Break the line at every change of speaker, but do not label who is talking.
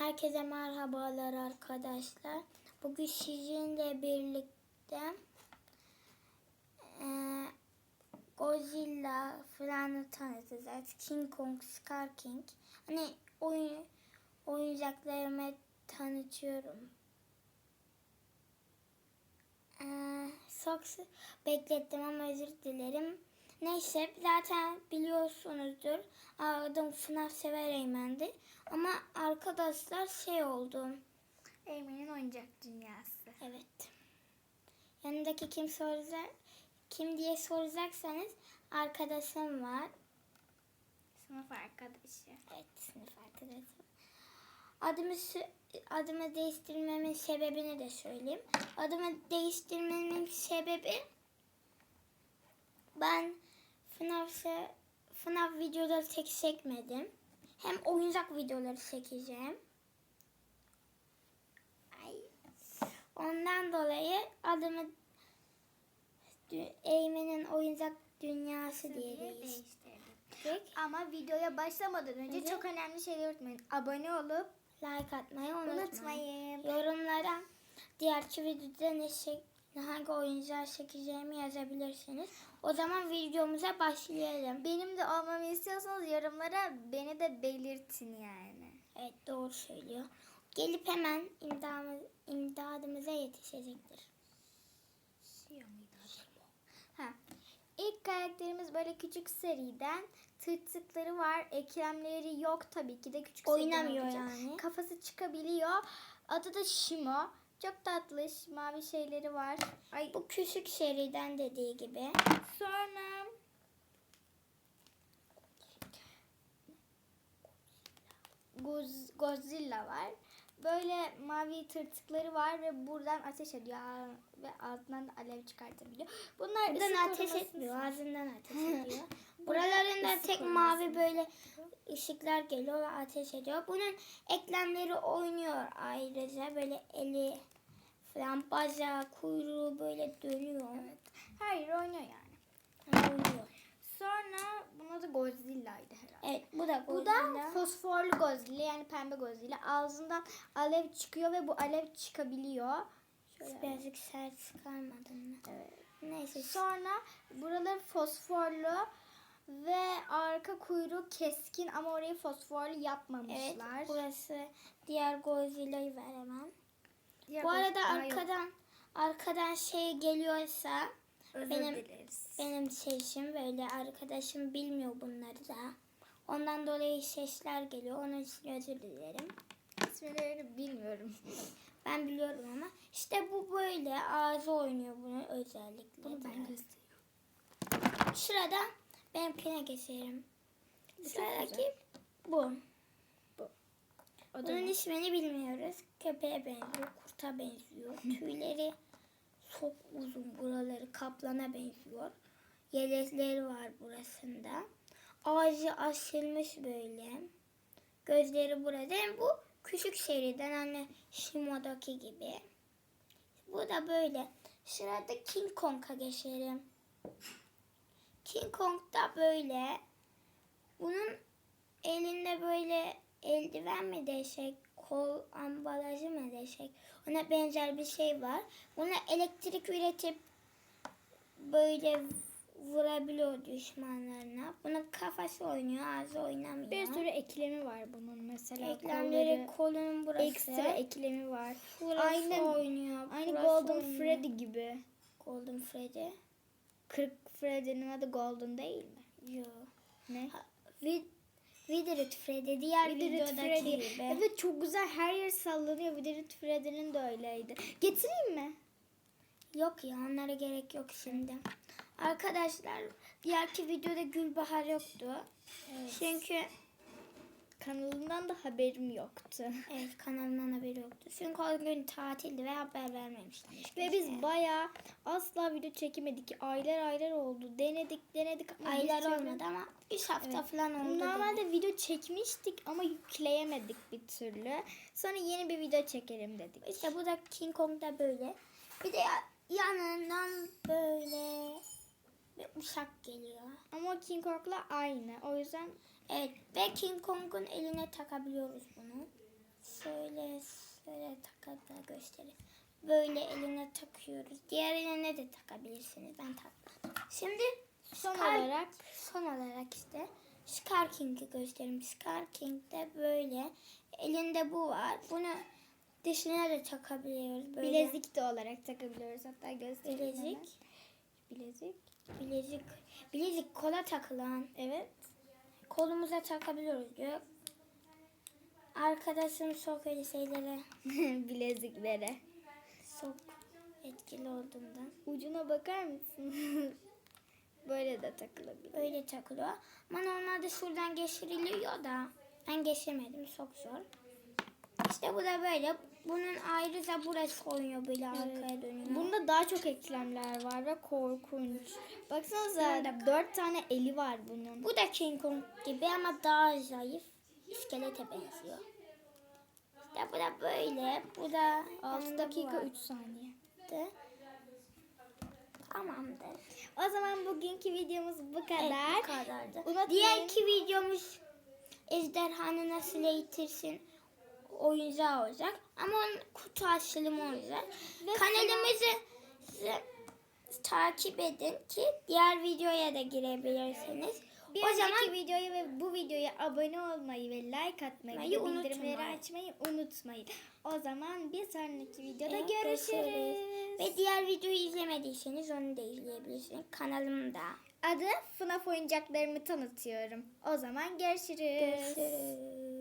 Herkese merhabalar arkadaşlar. Bugün sizinle birlikte eee, Godzilla falan tanıtacağız. King Kong, Scar King. Hani oyun oyuncaklarımı tanıtıyorum. Eee, çok beklettim ama özür dilerim. Neyse zaten biliyorsunuzdur. Adım FNAF Sever Eymen'di. Ama arkadaşlar şey oldu.
Eymen'in oyuncak dünyası.
Evet. Yanındaki kim soracak? Kim diye soracaksanız arkadaşım var.
Sınıf arkadaşı.
Evet sınıf arkadaşım. Adımı, adımı değiştirmemin sebebini de söyleyeyim. Adımı değiştirmemin sebebi ben FNAF, se- FNAF videoları tek çekmedim. Hem oyuncak videoları çekeceğim. Ay. Ondan dolayı adımı Eymen'in oyuncak dünyası diye değiştirdik.
Ama videoya başlamadan önce
Önce-
çok önemli şeyler unutmayın. Abone olup
Like atmayı unutmayın.
unutmayın.
Yorumlara diğerki videoda ne şey, hangi oyuncağı çekeceğimi yazabilirsiniz. O zaman videomuza başlayalım.
Benim de olmamı istiyorsanız yorumlara beni de belirtin yani.
Evet doğru söylüyor. Gelip hemen imdamı, imdadımıza yetişecektir.
Ha. İlk karakterimiz böyle küçük seriden tırtıkları var. Ekremleri yok tabii ki de küçük
Oynamıyor yani.
Kafası çıkabiliyor. Adı da Shimo. Çok tatlış mavi şeyleri var. Ay
Bu küçük seriden dediği gibi.
Sonra Goz- Godzilla var. Böyle mavi tırtıkları var ve buradan ateş ediyor ve altından da alev çıkartabiliyor. Bunlar
Buradan ateş etmiyor, ağzından ateş ediyor. Buralarında tek mavi böyle ışıklar geliyor ve ateş ediyor. Bunun eklemleri oynuyor ayrıca. Böyle eli falan bacağı, kuyruğu böyle dönüyor.
Evet. Yeri oynuyor yani.
Oynuyor.
Sonra buna da Godzilla'ydı herhalde.
Evet bu da
Bu da
Godzilla.
fosforlu Godzilla yani pembe Godzilla. Ağzından alev çıkıyor ve bu alev çıkabiliyor. Şöyle.
Birazcık sert çıkarmadın mı?
Evet.
Neyse.
Sonra buraları fosforlu ve arka kuyruğu keskin ama orayı fosforlu
Evet
yapmamışlar.
burası diğer Godzilla'yı ver hemen.
Diğer
Bu arada
Godzilla yok.
arkadan arkadan şey geliyorsa
Özür
benim-
dileriz.
benim sesim böyle arkadaşım bilmiyor bunları da. Ondan dolayı sesler geliyor. Onun için özür dilerim.
İsimlerini bilmiyorum.
Ben biliyorum ama işte bu böyle ağzı oynuyor bunun özellikle.
Bunu ben gösteriyorum.
Sırada benimkine geçerim.
çok
Sıradaki bu.
Da
Bunun ismini bilmiyoruz. Köpeğe benziyor, kurta benziyor. Tüyleri çok uzun buraları kaplana benziyor. Yelekleri var burasında. Ağzı açılmış böyle. Gözleri burada. Yani bu küçük seriden hani Shimo'daki gibi. Bu da böyle. Sırada King Kong'a geçelim. King Kong da böyle. Bunun elinde böyle eldiven mi desek, kol ambalajı mı desek ona benzer bir şey var. Buna elektrik üretip böyle vurabiliyor düşmanlarına. Bunun kafası oynuyor, ağzı oynamıyor.
Bir sürü eklemi var bunun mesela.
Eklemleri
kolları,
kolunun burası.
ekstra eklemi var.
Burası
Aynı-
oynuyor.
Aynı Golden
oynuyor.
Freddy gibi.
Golden Freddy.
40 Freddy'nin adı Golden değil mi?
Yok.
Ne?
Vid Withered Freddy diğer
Withered
videodaki
Freddy.
gibi.
Evet çok güzel her yer sallanıyor. Withered Freddy'nin de öyleydi. Getireyim mi?
Yok ya onlara gerek yok şimdi. Arkadaşlar diğerki videoda Gülbahar yoktu. Çünkü
Kanalından da haberim yoktu.
evet kanalından haberi yoktu. Çünkü o gün tatildi ve haber vermemişler. hiç
Ve biz bayağı asla video çekemedik. Aylar aylar oldu. Denedik denedik ama
aylar
türlü-
olmadı ama 3 hafta
Evet.
falan oldu.
Normalde video çekmiştik ama yükleyemedik bir türlü. Sonra yeni bir video çekelim dedik.
İşte bu da King Kong'da böyle. Bir de ya- yanından böyle bir uçak geliyor.
Ama o King Kong'la aynı. O yüzden
Evet ve King Kong'un eline takabiliyoruz bunu. Şöyle şöyle takada göstereyim. Böyle eline takıyoruz. Diğer eline de takabilirsiniz. Ben taktım. Şimdi
Son
Scar-
olarak
son olarak işte Scar King'i göstereyim. Scar King'de böyle elinde bu var. Bunu dişine de takabiliyoruz. Böyle
bilezik de olarak takabiliyoruz. Hatta göstereyim
Bilezik.
hemen. Bilezik.
Bilezik. Bilezik kola takılan.
Evet.
Kolumuza takabiliyoruz diyor. Arkadaşım çok öyle şeylere
Bileziklere.
çok etkili olduğundan
Ucuna bakar mısın? Böyle de takılabilir.
öyle takılıyor. Ama normalde şuradan geçiriliyor da ben geçirmedim çok zor. İşte bu da böyle. Bunun ayrıca burası oynuyor böyle arkaya dönüyor.
Bunda daha çok eklemler var ve korkunç. Baksanıza
Bunda-
dört tane eli var bunun.
Bu da King Kong gibi ama daha zayıf. İskelete benziyor. İşte bu da böyle. Bu da
6
yanında bu
dakika
var.
3 saniye.
Tamamdır.
O zaman bugünkü videomuz bu
Evet,
kadar.
bu kadardı.
Unutmayın.
Diğerki videomuz ejderhanı nasıl eğitirsin oyuncağı olacak. Ama onun kutu açılımı olacak.
Ve
Kanalımızı size takip edin ki diğer videoya da girebilirsiniz.
Bir
o zaman
videoya ve bu videoya abone olmayı ve like atmayı ve bildirimleri açmayı unutmayın. O zaman bir sonraki videoda
Evet,
görüşürüz.
görüşürüz. ve diğer videoyu izlemediyseniz onu da izleyebilirsiniz. Kanalımda.
Adı FNAF oyuncaklarımı tanıtıyorum. O zaman görüşürüz.
Görüşürüz.